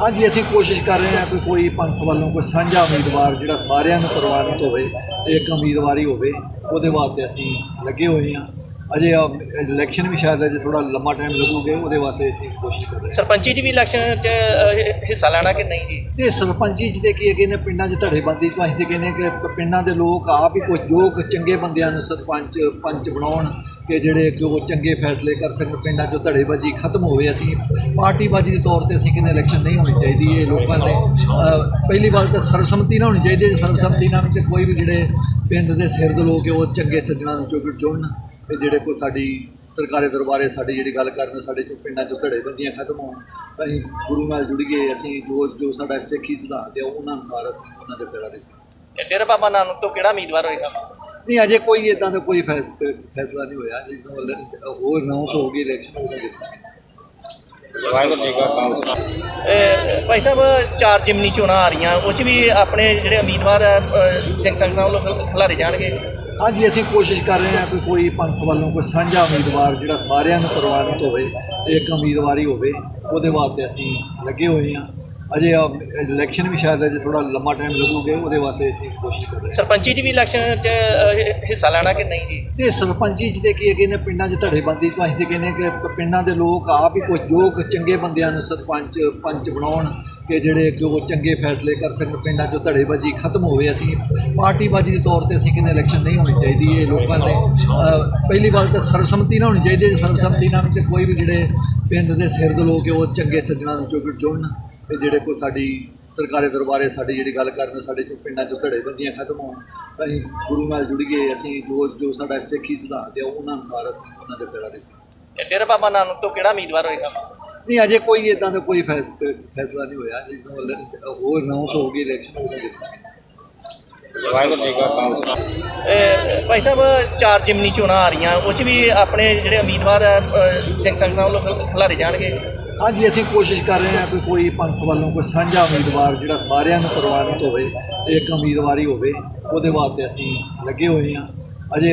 ਹਾਂਜੀ ਅਸੀਂ ਕੋਸ਼ਿਸ਼ ਕਰ ਰਹੇ ਹਾਂ ਕਿ ਕੋਈ ਪੰਥ ਵੱਲੋਂ ਕੋਈ ਸਾਂਝਾ ਉਮੀਦਵਾਰ ਜਿਹੜਾ ਸਾਰਿਆਂ ਨੂੰ ਪ੍ਰਵਾਨਿਤ ਹੋਵੇ ਇੱਕ ਉਮੀਦਵਾਰੀ ਹੋਵੇ ਉਹਦੇ ਵਾਸਤੇ ਅਸੀਂ ਲੱਗੇ ਹੋਏ ਹਾਂ। ਅਜੇ ਇਲੈਕਸ਼ਨ ਵੀ ਸ਼ਾਇਦ ਅਜੇ ਥੋੜਾ ਲੰਮਾ ਟਾਈਮ ਲੱਗੂਗਾ ਉਹਦੇ ਵਾਸਤੇ ਅਸੀਂ ਕੋਸ਼ਿਸ਼ ਕਰ ਰਹੇ ਹਾਂ। ਸਰਪੰਚੀ ਚ ਵੀ ਇਲੈਕਸ਼ਨ ਚ ਹਿੱਸਾ ਲੈਣਾ ਕਿ ਨਹੀਂ ਜੀ? ਤੇ ਸਰਪੰਚੀ ਚ ਤੇ ਕੀ ਹੈ ਨੇ ਪਿੰਡਾਂ 'ਚ ਧੜੇਬੰਦੀ ਤੋਂ ਅਸੀਂ ਤੇ ਕਹਿੰਦੇ ਕਿ ਪਿੰਡਾਂ ਦੇ ਲੋਕ ਆਪ ਹੀ ਕੁਝ ਜੋ ਚੰਗੇ ਬੰਦਿਆਂ ਨੂੰ ਸਰਪੰਚ ਪੰਚ ਬਣਾਉਣ ਕਿ ਜਿਹੜੇ ਜੋ ਚੰਗੇ ਫੈਸਲੇ ਕਰ ਸਕਣ ਪਿੰਡਾਂ 'ਚੋਂ ਧੜੇਬਾਜ਼ੀ ਖਤਮ ਹੋਵੇ, ਅਸੀਂ ਪਾਰਟੀਬਾਜ਼ੀ ਦੇ ਤੌਰ ਤੇ ਅਸੀਂ ਕਹਿੰਦੇ ਇਲੈਕਸ਼ਨ ਨਹੀਂ ਹੋਣੀ ਚਾਹੀਦੀ, ਇਹ ਲੋਕਾਂ ਦੇ ਪਹਿਲੀ ਗੱਲ ਤਾਂ ਸਰਬਸੰਮਤੀ ਨਾਲ ਹੋਣੀ ਚਾਹੀਦੀ ਹੈ ਜੇ, ਸਰਬਸੰਮਤੀ ਨਾਲ ਤੇ ਕੋਈ ਵੀ ਜਿਹੜੇ ਪਿੰਡ ਦੇ ਸਿਰ ਦੇ ਲੋਕ ਉਹ ਚੰਗੇ ਸੱਜਣਾਂ ਨੂੰ ਚੁਣ ਚੁਣਨ ਤੇ ਜਿਹੜੇ ਕੋਈ ਸਾਡੀ ਸਰਕਾਰੀ ਦਰਬਾਰੇ ਸਾਡੀ ਜਿਹੜੀ ਗੱਲ ਕਰਨ, ਸਾਡੇ 'ਚੋਂ ਪਿੰਡਾਂ 'ਚੋਂ ਧੜੇਬੰਦੀਆਂ ਖਤਮ ਹੋਣ ਅਸੀਂ ਗੁਰੂ ਨਾਲ ਜੁੜੀਏ ਅਸੀਂ ਜੋ ਜੋ ਸਾਡਾ ਸਿੱਖੀ ਸਿਧਾਂਤ ਹੈ, ਉਹਨਾਂ ਅਨੁਸਾਰ ਅਸੀਂ ਉਹਨਾਂ ਦੇ ਪੈਰਾਂ ਦੇ ਤੇ ਡੇਰਾ ਬਾਬਾ ਨਾਨਕ ਤੋਂ ਕਿਹੜਾ ਉਮੀਦਵਾਰ ਹੋਏਗਾ? ਨਹੀਂ ਅਜੇ ਕੋਈ ਇਦਾਂ ਦਾ ਕੋਈ ਫੈਸ- ਫੈਸਲਾ ਨਹੀਂ ਹੋਇਆ। ਜਦੋਂ ਹੋਰ ਅਨਾਉਂਸ ਹੋ ਗਈ ਇਲੈਕਸ਼ਨ ਉਹਦਾ ਦੇਖਾਂਗੇ। ਭਾਈ ਸਾਹਿਬ ਚਾਰ ਜਿਮਨੀ ਚੋਣਾਂ ਆ ਰਹੀਆਂ। ਉਹ ਚ ਵੀ ਆਪਣੇ ਜਿਹੜੇ ਉਮੀਦਵਾਰ ਸਿੰਘ ਸੰਗਤਾਂ ਵੱਲੋਂ ਖਿਲ- ਖਿਲਾਰੇ ਜਾਣਗੇ? ਹਾਂਜੀ ਅਸੀਂ ਕੋਸ਼ਿਸ਼ ਕਰ ਰਹੇ ਹਾਂ ਕਿ ਕੋਈ ਪੰਥ ਵੱਲੋਂ ਕੋਈ ਸਾਂਝਾ ਉਮੀਦਵਾਰ ਜਿਹੜਾ ਸਾਰਿਆਂ ਨੂੰ ਪ੍ਰਵਾਨਿਤ ਹੋਵੇ ਇੱਕ ਉਮੀਦਵਾਰੀ ਹੋਵੇ ਉਹਦੇ ਵਾਸਤੇ ਅਸੀਂ ਲੱਗੇ ਹੋਏ ਹਾਂ। ਅਜੇ ਇਲੈਕਸ਼ਨ ਵੀ ਸ਼ਾਇਦ ਅਜੇ ਥੋੜਾ ਲੰਮਾ ਟਾਈਮ ਲੱਗੂਗਾ ਉਹਦੇ ਵਾਸਤੇ ਅਸੀਂ ਕੋਸ਼ਿਸ਼ ਕਰ ਰਹੇ ਹਾਂ। ਸਰਪੰਚੀ ਚ ਵੀ ਇਲੈਕਸ਼ਨ ਚ ਅਹ, ਹਿੱਸਾ ਲੈਣਾ ਕਿ ਨਹੀਂ ਜੀ? ਤੇ ਸਰਪੰਚੀ ਚ ਤੇ ਕੀ ਹੈ ਨੇ ਪਿੰਡਾਂ 'ਚ ਧੜੇਬੰਦੀ ਤੋਂ ਅਸੀਂ ਤੇ ਕਹਿੰਦੇ ਕਿ ਪਿੰਡਾਂ ਦੇ ਲੋਕ ਆਪ ਹੀ ਕੁਝ ਜੋ ਕੁ ਚੰਗੇ ਬੰਦਿਆਂ ਨੂੰ ਸਰਪੰਚ ਪੰਚ ਬਣਾਉਣ ਕਿ ਜਿਹੜੇ ਜੋ ਚੰਗੇ ਫੈਸਲੇ ਕਰ ਸਕਣ ਪਿੰਡਾਂ 'ਚੋਂ ਧੜੇਬਾਜ਼ੀ ਖਤਮ ਹੋਵੇ ਅਸੀਂ ਪਾਰਟੀਬਾਜ਼ੀ ਦੇ ਤੌਰ ਤੇ ਅਸੀਂ ਕਹਿੰਦੇ ਇਲੈਕਸ਼ਨ ਨਹੀਂ ਹੋਣੀ ਚਾਹੀਦੀ ਇਹ ਲੋਕਾਂ ਦੇ ਅਹ, ਪਹਿਲੀ ਗੱਲ ਤਾਂ ਸਰਬਸੰਮਤੀ ਨਾਲ ਹੋਣੀ ਚਾਹੀਦੀ ਹੈ ਜੇ ਸਰਬਸੰਮਤੀ ਨਾਲ ਤੇ ਕੋਈ ਵੀ ਜਿਹੜੇ ਪਿੰਡ ਦੇ ਸਿਰ ਦੇ ਲੋਕ ਹੈ ਉਹ ਚੰਗੇ ਸੱਜਣਾ ਨੂੰ ਚੁਣ ਚੁਣਨ ਤੇ ਜਿਹੜੇ ਕੋਈ ਸਾਡੀ ਸਰਕਾਰੀ ਦਰਬਾਰੇ ਸਾਡੀ ਜਿਹੜੀ ਗੱਲ ਕਰਨ ਸਾਡੇ ਜੋ ਪਿੰਡਾਂ 'ਚੋਂ ਧੜੇਬੰਦੀਆਂ ਖਤਮ ਹੋਣ ਅਸੀਂ ਗੁਰੂ ਨਾਲ ਜੁੜੀਏ ਅਸੀਂ ਜੋ ਜੋ ਸਾਡਾ ਸਿੱਖੀ ਸਿਧਾਂਤ ਹੈ ਉਹਨਾਂ ਅਨੁਸਾਰ ਅਸੀਂ ਉਹਨਾਂ ਦੇ ਪੈਰਾਂ ਦੇ ਤੇ ਡੇਰਾ ਬਾਬਾ ਨਾਨਕ ਤੋਂ ਕਿਹੜਾ ਉਮੀਦਵਾਰ ਹੋਏਗਾ? ਨਹੀਂ ਅਜੇ ਕੋਈ ਇਦਾਂ ਦਾ ਕੋਈ ਫੈਸ- ਫੈਸਲਾ ਨਹੀਂ ਹੋਇਆ ਜਦੋਂ ਹੋਰ ਅਨਾਉਂਸ ਹੋ ਗਈ ਇਲੈਕਸ਼ਨ ਕਾ ਖਾਲਸਾ। ਅਹ, ਭਾਈ ਸਾਹਿਬ ਚਾਰ ਜਿਮਨੀ ਚੋਣਾਂ ਆ ਰਹੀਆਂ ਉਹ ਚ ਵੀ ਆਪਣੇ ਜਿਹੜੇ ਉਮੀਦਵਾਰ ਸਿੰਘ ਸੰਗਤਾਂ ਵੱਲੋਂ ਖਿਲ- ਖਿਲਾਰੇ ਜਾਣਗੇ? ਹਾਂਜੀ ਅਸੀਂ ਕੋਸ਼ਿਸ਼ ਕਰ ਰਹੇ ਹਾਂ ਕਿ ਕੋਈ ਪੰਥ ਵੱਲੋਂ ਕੋਈ ਸਾਂਝਾ ਉਮੀਦਵਾਰ ਜਿਹੜਾ ਸਾਰਿਆਂ ਨੂੰ ਪ੍ਰਵਾਨਿਤ ਹੋਵੇ ਇੱਕ ਉਮੀਦਵਾਰੀ ਹੋਵੇ, ਉਹਦੇ ਵਾਸਤੇ ਅਸੀਂ ਲੱਗੇ ਹੋਏ ਹਾਂ। ਅਜੇ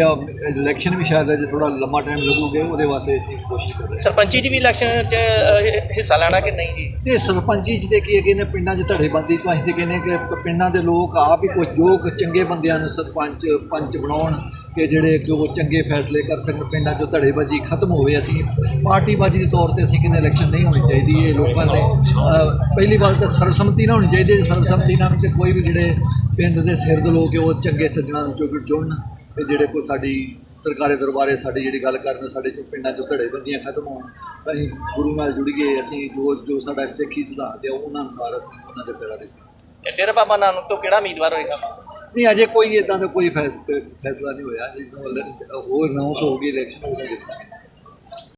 ਇਲੈਕਸ਼ਨ ਵੀ ਸ਼ਾਇਦ ਅਜੇ ਥੋੜਾ ਲੰਮਾ ਟਾਈਮ ਲੱਗੂਗਾ ਉਹਦੇ ਵਾਸਤੇ ਅਸੀਂ ਕੋਸ਼ਿਸ਼ ਕਰ ਰਹੇ ਹਾਂ। ਸਰਪੰਚੀ ਚ ਵੀ ਇਲੈਕਸ਼ਨ ਚ ਅਹ, ਹਿੱਸਾ ਲੈਣਾ ਕਿ ਨਹੀਂ ਜੀ? ਤੇ ਸਰਪੰਚੀ ਚ ਤੇ ਕੀ ਹੈ ਨੇ ਪਿੰਡਾਂ 'ਚ ਧੜੇਬੰਦੀ ਤੋਂ ਅਸੀਂ ਤੇ ਕਹਿੰਦੇ ਕਿ ਪਿੰਡਾਂ ਦੇ ਲੋਕ ਆਪ ਹੀ ਕੁਝ ਜੋ ਕੁ ਚੰਗੇ ਬੰਦਿਆਂ ਨੂੰ ਸਰਪੰਚ ਪੰਚ ਬਣਾਉਣ ਕਿ ਜਿਹੜੇ ਜੋ ਚੰਗੇ ਫੈਸਲੇ ਕਰ ਸਕਣ ਪਿੰਡਾਂ 'ਚੋਂ ਧੜੇਬਾਜ਼ੀ ਖਤਮ ਹੋਵੇ ਅਸੀਂ ਪਾਰਟੀਬਾਜ਼ੀ ਦੇ ਤੌਰ ਤੇ ਅਸੀਂ ਕਹਿੰਦੇ ਇਲੈਕਸ਼ਨ ਨਹੀਂ ਹੋਣੀ ਚਾਹੀਦੀ ਇਹ ਲੋਕਾਂ ਦੇ ਅਹ, ਪਹਿਲੀ ਗੱਲ ਤਾਂ ਸਰਬਸੰਮਤੀ ਨਾਲ ਹੋਣੀ ਚਾਹੀਦੀ ਹੈ ਜੇ ਸਰਬਸੰਮਤੀ ਨਾਲ ਤੇ ਕੋਈ ਵੀ ਜਿਹੜੇ ਪਿੰਡ ਦੇ ਸਿਰ ਦੇ ਲੋਕ ਹੈ ਉਹ ਚੰਗੇ ਸੱਜਣਾ ਨੂੰ ਚੁਣ ਚੁਣਨ ਤੇ ਜਿਹੜੇ ਕੋਈ ਸਾਡੀ ਸਰਕਾਰੀ ਦਰਬਾਰੇ ਸਾਡੀ ਜਿਹੜੀ ਗੱਲ ਕਰਨ ਸਾਡੇ ਜੋ ਪਿੰਡਾਂ 'ਚੋਂ ਧੜੇਬੰਦੀਆਂ ਖਤਮ ਹੋਣ ਅਸੀਂ ਗੁਰੂ ਨਾਲ ਜੁੜੀਏ ਅਸੀਂ ਜੋ ਜੋ ਸਾਡਾ ਸਿੱਖੀ ਸਿਧਾਂਤ ਹੈ ਉਹਨਾਂ ਅਨੁਸਾਰ ਅਸੀਂ ਉਹਨਾਂ ਦੇ ਪੈਰਾਂ ਦੇ ਤੇ ਡੇਰਾ ਬਾਬਾ ਨਾਨਕ ਤੋਂ ਕਿਹੜਾ ਉਮੀਦਵਾਰ ਹੋਏਗਾ? ਨਹੀਂ ਅਜੇ ਕੋਈ ਇਦਾਂ ਦਾ ਕੋਈ ਫੈਸ- ਫੈਸਲਾ ਨਹੀਂ ਹੋਇਆ ਜਦੋਂ ਹੋਰ ਅਨਾਉਂਸ ਹੋ ਗਈ ਇਲੈਕਸ਼ਨ ਉਹਦਾ ਦੇਖਾਂਗੇ